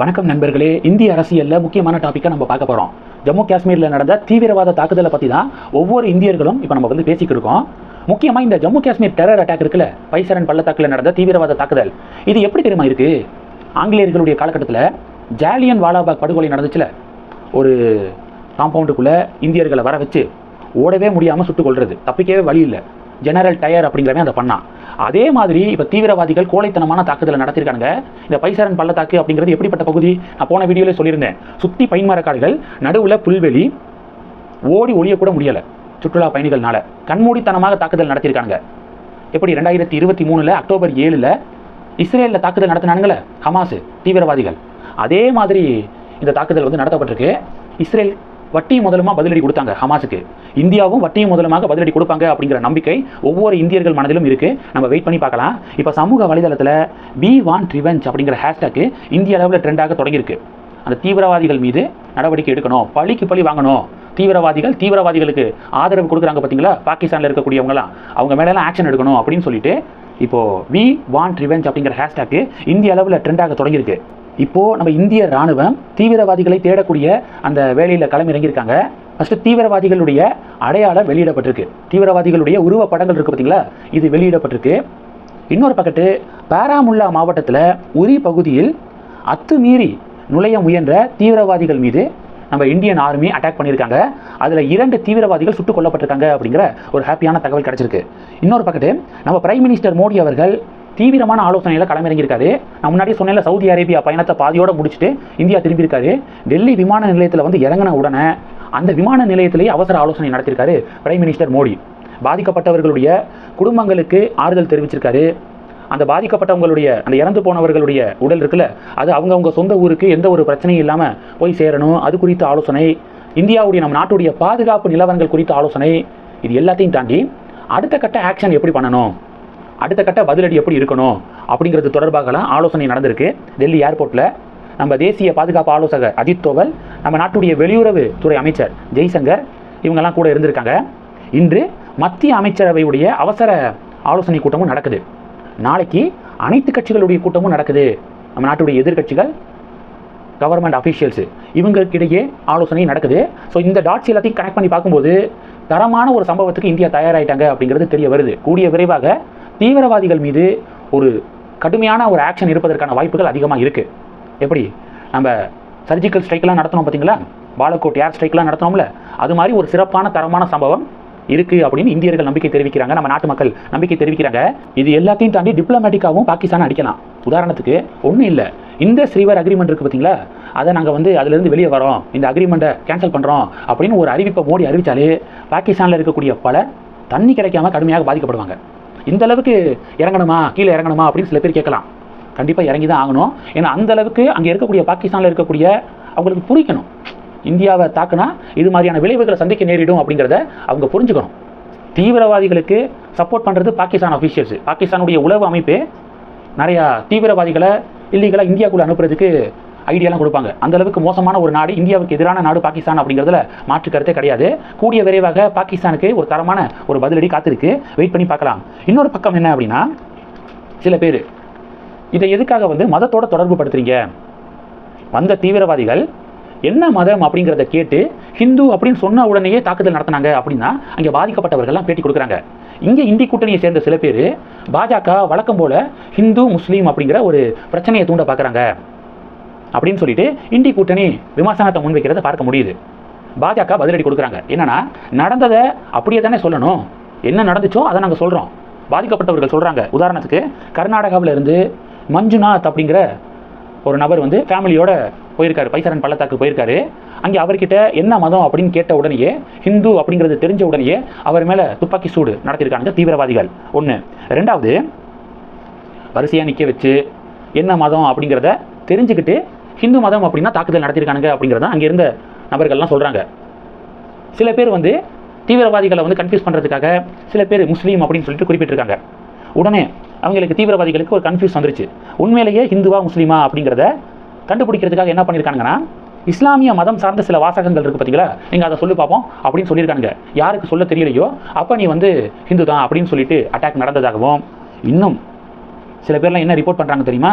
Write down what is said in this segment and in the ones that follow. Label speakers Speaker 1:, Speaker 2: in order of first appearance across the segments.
Speaker 1: வணக்கம் நண்பர்களே. இந்திய அரசியலில் முக்கியமான டாப்பிக்கை நம்ம பார்க்க போகிறோம் ஜம்மு காஷ்மீரில் நடந்த தீவிரவாத தாக்குதலை பற்றி தான் ஒவ்வொரு இந்தியர்களும் இப்போ நம்ம வந்து பேசிக்கிட்டு இருக்கோம். முக்கியமாக இந்த ஜம்மு காஷ்மீர் டெரர் அட்டாக் இருக்குல்ல பைசரன் பள்ளத்தாக்கில் நடந்த தீவிரவாத தாக்குதல். இது எப்படி தெரியுமா இருக்கு? ஆங்கிலேயர்களுடைய காலகட்டத்தில் ஜாலியன் வாலாபாக் படுகொலை நடந்துச்சுல. ஒரு காம்பவுண்டுக்குள்ளே இந்தியர்களை வர வச்சு ஓடவே முடியாமல் சுட்டுக் கொள்வது தப்பிக்கவே வழி இல்லை. ஜெனரல் டயர் அப்படிங்கிறவன் அதை பண்ணான். அதே மாதிரி இப்போ தீவிரவாதிகள் கோழைத்தனமான தாக்குதலை நடத்திருக்காங்க இந்த பைசாரன் பள்ளத்தாக்கு அப்படிங்கிறது எப்படிப்பட்ட பகுதி? நான் போன வீடியோவில் சொல்லியிருந்தேன். சுற்றி பைன்மரக்காடுகள் நடுவில் புல்வெளி ஓடி ஒளியக்கூட முடியலை சுற்றுலா பயணிகள்னால. கண்மூடித்தனமாக தாக்குதல் நடத்தியிருக்காங்க எப்படி ரெண்டாயிரத்தி இருபத்தி மூணில் அக்டோபர் ஏழில் இஸ்ரேலில் தாக்குதல் நடத்தினானுங்களே ஹமாஸ் தீவிரவாதிகள். அதே மாதிரி இந்த தாக்குதல் வந்து நடத்தப்பட்டிருக்கு. இஸ்ரேல் வட்டியும் முதலுமா பதிலடி கொடுத்தாங்க ஹமாஸுக்கு. இந்தியாவும் வட்டியும் முதலுமாக பதிலடி கொடுப்பாங்க அப்படிங்கிற நம்பிக்கை ஒவ்வொரு இந்தியர்கள் மனதிலும் இருக்கு. நம்ம வெயிட் பண்ணி பார்க்கலாம். இப்போ சமூக வலைதளத்தில் பி வான் ரிவெஞ்ச் அப்படிங்கிற ஹேஷ்டேக்கு இந்திய அளவில் ட்ரெண்டாக தொடங்கியிருக்கு. அந்த தீவிரவாதிகள் மீது நடவடிக்கை எடுக்கணும். பழிக்கு பழி வாங்கணும். தீவிரவாதிகள் தீவிரவாதிகளுக்கு ஆதரவு கொடுக்குறாங்க பார்த்தீங்களா? பாகிஸ்தானில் இருக்கக்கூடியவங்களாம் அவங்க மேலெல்லாம் ஆக்ஷன் எடுக்கணும் அப்படின்னு சொல்லிட்டு இப்போது வி வான் ரிவெஞ்ச் அப்படிங்கிற ஹேஷ்டாக்கு இந்திய அளவில் ட்ரெண்டாக தொடங்கியிருக்கு. இப்போது நம்ம இந்திய ராணுவம் தீவிரவாதிகளை தேடக்கூடிய அந்த வேலையில் களமிறங்கியிருக்காங்க. ஃபஸ்ட்டு தீவிரவாதிகளுடைய அடையாளம் வெளியிடப்பட்டிருக்கு. தீவிரவாதிகளுடைய உருவப்படங்கள் இருக்குது பார்த்தீங்களா இது வெளியிடப்பட்டிருக்கு. இன்னொரு பக்கத்து பாராமுல்லா மாவட்டத்தில் உரி பகுதியில் அத்துமீறி நுழைய முயன்ற தீவிரவாதிகள் மீது நம்ம இந்தியன் ஆர்மி அட்டாக் பண்ணியிருக்காங்க. அதில் இரண்டு தீவிரவாதிகள் சுட்டுக் கொல்லப்பட்டிருக்காங்க அப்படிங்கிற ஒரு ஹாப்பியான தகவல் கிடச்சிருக்கு. இன்னொரு பக்கத்து நம்ம பிரைம் மினிஸ்டர் மோடி அவர்கள் தீவிரமான ஆலோசனையில் களமிறங்கியிருக்காரு. நான் முன்னாடி சொன்னேன் சவுதி அரேபியா பயணத்தை பாதியோட முடிச்சுட்டு இந்தியா திரும்பியிருக்காரு. டெல்லி விமான நிலையத்தில் வந்து இறங்கின உடனே அந்த விமான நிலையத்திலேயே அவசர ஆலோசனை நடத்தியிருக்காரு பிரைம் மினிஸ்டர் மோடி. பாதிக்கப்பட்டவர்களுடைய குடும்பங்களுக்கு ஆறுதல் தெரிவிச்சிருக்காரு. அந்த பாதிக்கப்பட்டவங்களுடைய அந்த இறந்து போனவர்களுடைய உடல் இருக்குல்ல அது அவங்கவுங்க சொந்த ஊருக்கு எந்த ஒரு பிரச்சனையும் இல்லாமல் போய் சேரணும். அது குறித்த ஆலோசனை. இந்தியாவுடைய நம்ம நாட்டுடைய பாதுகாப்பு நிலவரங்கள் குறித்த ஆலோசனை. இது எல்லாத்தையும் தாண்டி அடுத்த கட்ட ஆக்ஷன் எப்படி பண்ணணும்? அடுத்த கட்ட பதிலடி எப்படி இருக்கணும் அப்படிங்கிறது தொடர்பாகலாம் ஆலோசனை நடந்திருக்கு. டெல்லி ஏர்போர்ட்டில் நம்ம தேசிய பாதுகாப்பு ஆலோசகர் அஜித் தோவல் நம்ம நாட்டுடைய வெளியுறவு துறை அமைச்சர் ஜெய்சங்கர் இவங்கெல்லாம் கூட இருந்திருக்காங்க. இன்று மத்திய அமைச்சரவையுடைய அவசர ஆலோசனை கூட்டமும் நடக்குது. நாளைக்கு அனைத்து கட்சிகளுடைய கூட்டமும் நடக்குது. நம்ம நாட்டுடைய எதிர்க்கட்சிகள் கவர்மெண்ட் அஃபீஷியல்ஸு இவங்களுக்கிடையே ஆலோசனை நடக்குது. ஸோ இந்த டாட்ஸ் எல்லாத்தையும் கனெக்ட் பண்ணி பார்க்கும்போது தரமான ஒரு சம்பவத்துக்கு இந்தியா தயாராயிட்டாங்க அப்படிங்கிறது தெரிய வருது. கூடிய விரைவாக தீவிரவாதிகள் மீது ஒரு கடுமையான ஒரு ஆக்ஷன் இருப்பதற்கான வாய்ப்புகள் அதிகமாக இருக்குது எப்படி? நம்ம சர்ஜிக்கல் ஸ்ட்ரைக்லாம் நடத்தணும் பார்த்தீங்களா பாலக்கோட் ஏர் ஸ்ட்ரைக்லாம் நடத்தணும்ல அது மாதிரி ஒரு சிறப்பான தரமான சம்பவம் இருக்கு அப்படின்னு இந்தியர்கள் நம்பிக்கை தெரிவிக்கிறாங்க. நம்ம நாட்டு மக்கள் நம்பிக்கை தெரிவிக்கிறாங்க. இது எல்லாத்தையும் தாண்டி டிப்ளமேட்டிக்காகவும் பாகிஸ்தான் அடிக்கலாம். உதாரணத்துக்கு ஒன்றும் இல்லை. இந்த ஸ்ரீவர் அக்ரிமெண்ட் இருக்குது பார்த்தீங்களா அதை நாங்கள் வந்து அதுலேருந்து வெளியே வரோம் இந்த அக்ரிமெண்ட்டை கேன்சல் பண்ணுறோம் அப்படின்னு ஒரு அறிவிப்பை மோடி அறிவித்தாலே பாகிஸ்தானில் இருக்கக்கூடிய பலர் தண்ணி கிடைக்காம கடுமையாக பாதிக்கப்படுவாங்க. இந்த அளவுக்கு இறங்கணுமா? கீழே இறங்கணுமா? அப்படின்னு சில பேர் கேட்கலாம். கண்டிப்பாக இறங்கி தான் ஆகணும். ஏன்னா அந்த அளவுக்கு அங்கே இருக்கக்கூடிய பாகிஸ்தானில் இருக்கக்கூடிய அவங்களுக்கு புரிக்கணும். இந்தியாவை தாக்குனா இது மாதிரியான விளைவுகளை சந்திக்க நேரிடும் அப்படிங்கிறத அவங்க புரிஞ்சுக்கணும். தீவிரவாதிகளுக்கு சப்போர்ட் பண்ணுறது பாகிஸ்தான் அஃபீஷியல்ஸ் பாகிஸ்தானுடைய உளவு அமைப்பு நிறையா தீவிரவாதிகளை இல்லீகலாக இந்தியாவுக்குள்ளே அனுப்புறதுக்கு ஐடியாலாம் கொடுப்பாங்க. அந்த அளவுக்கு மோசமான ஒரு நாடு இந்தியாவுக்கு எதிரான நாடு பாகிஸ்தான் அப்படிங்கிறதுல மாற்று கருத்தே கிடையாது. கூடிய விரைவாக பாகிஸ்தானுக்கு ஒரு தரமான ஒரு பதிலடி காத்திருக்கு. வெயிட் பண்ணி பார்க்கலாம். இன்னொரு பக்கம் என்ன அப்படின்னா சில பேர் இதை எதுக்காக வந்து மதத்தோட தொடர்பு படுத்துறீங்க? வந்த தீவிரவாதிகள் என்ன மதம் அப்படிங்கிறத கேட்டு ஹிந்து அப்படின்னு சொன்ன உடனேயே தாக்குதல் நடத்தினாங்க அப்படின்னா அங்கே பாதிக்கப்பட்டவர்கள்லாம் பேட்டி கொடுக்குறாங்க. இங்கே இந்தி கூட்டணியை சேர்ந்த சில பேர் பாஜக வழக்கம் போல ஹிந்து முஸ்லீம் அப்படிங்கிற ஒரு பிரச்சனையை தூண்ட பார்க்குறாங்க. அப்படின்னு சொல்லிட்டு இந்தி கூட்டணி விமர்சனத்தை முன்வைக்கிறத பார்க்க முடியுது. பாஜக பதிலடி கொடுக்குறாங்க. என்னன்னா நடந்ததை அப்படியே தானே சொல்லணும். என்ன நடந்துச்சோ அதை நாங்கள் சொல்கிறோம் பாதிக்கப்பட்டவர்கள் சொல்கிறாங்க உதாரணத்துக்கு கர்நாடகாவில் இருந்து மஞ்சுநாத் அப்படிங்கிற ஒரு நபர் வந்து ஃபேமிலியோட போயிருக்காரு. பைசரன் பள்ளத்தாக்கு போயிருக்காரு. அங்கே அவர்கிட்ட என்ன மதம் அப்படின்னு கேட்ட உடனேயே ஹிந்து அப்படிங்கிறது தெரிஞ்ச உடனேயே அவர் மேலே துப்பாக்கி சூடு நடத்தியிருக்காங்க தீவிரவாதிகள். ஒன்று ரெண்டாவது வரிசையாக நிற்க வச்சு என்ன மதம் அப்படிங்கிறத தெரிஞ்சுக்கிட்டு ஹிந்து மதம் அப்படின்னா தாக்குதல் நடத்தியிருக்கானுங்க அப்படிங்கிறத அங்கே இருந்த நபர்கள்லாம் சொல்கிறாங்க சில பேர் வந்து தீவிரவாதிகளை வந்து கன்ஃபியூஸ் பண்ணுறதுக்காக சில பேர் முஸ்லீம் அப்படின்னு சொல்லிட்டு குறிப்பிட்டிருக்காங்க. உடனே அவங்களுக்கு தீவிரவாதிகளுக்கு ஒரு கன்ஃபியூஸ் வந்துருச்சு. உண்மையிலேயே ஹிந்துவா முஸ்லீமா அப்படிங்கிறத கண்டுபிடிக்கிறதுக்காக என்ன பண்ணியிருக்காங்கன்னா இஸ்லாமிய மதம் சார்ந்த சில வாசகங்கள் இருக்குது பார்த்தீங்களா நீங்கள் அதை சொல்லி பார்ப்போம் அப்படின்னு சொல்லியிருக்கானுங்க. யாருக்கு சொல்ல தெரியலையோ அப்போ நீ வந்து ஹிந்து தான் அப்படின்னு சொல்லிட்டு அட்டாக் நடந்ததாகவும் இன்னும் சில பேர்லாம் என்ன ரிப்போர்ட் பண்ணுறாங்க தெரியுமா?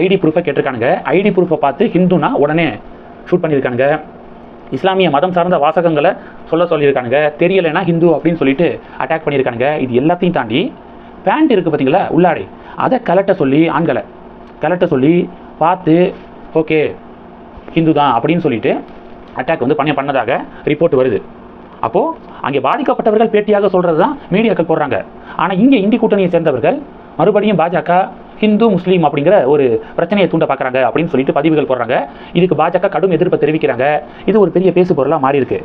Speaker 1: ஐடி ப்ரூஃபை கேட்டிருக்கானுங்க. ஐடி ப்ரூஃபை பார்த்து ஹிந்துனா உடனே ஷூட் பண்ணியிருக்கானுங்க. இஸ்லாமிய மதம் சார்ந்த வாசகங்களை சொல்ல சொல்லியிருக்கானுங்க. தெரியலைன்னா ஹிந்து அப்படின்னு சொல்லிட்டு அட்டாக் பண்ணியிருக்கானுங்க. இது எல்லாத்தையும் தாண்டி பேண்ட் இருக்குது பார்த்தீங்களா? உள்ளாடை. அதை கலட்ட சொல்லி ஆண்களை கலட்ட சொல்லி பார்த்து ஓகே ஹிந்து தான் அப்படின்னு சொல்லிட்டு அட்டாக் வந்து பண்ண பண்ணதாக ரிப்போர்ட் வருது. அப்போது அங்கே பாதிக்கப்பட்டவர்கள் பேட்டியாக சொல்கிறது தான் மீடியாக்கள் போடுறாங்க. ஆனால் இங்கே இந்தி கூட்டணியை சேர்ந்தவர்கள் மறுபடியும் பாஜக ஹிந்து முஸ்லீம் அப்படிங்கிற ஒரு பிரச்சனையை தூண்ட பார்க்குறாங்க அப்படின்னு சொல்லிட்டு பதிவுகள் போடுறாங்க. இதுக்கு பாஜக கடும் எதிர்ப்பை தெரிவிக்கிறாங்க. இது ஒரு பெரிய பேசு பொருளாக மாறி இருக்கு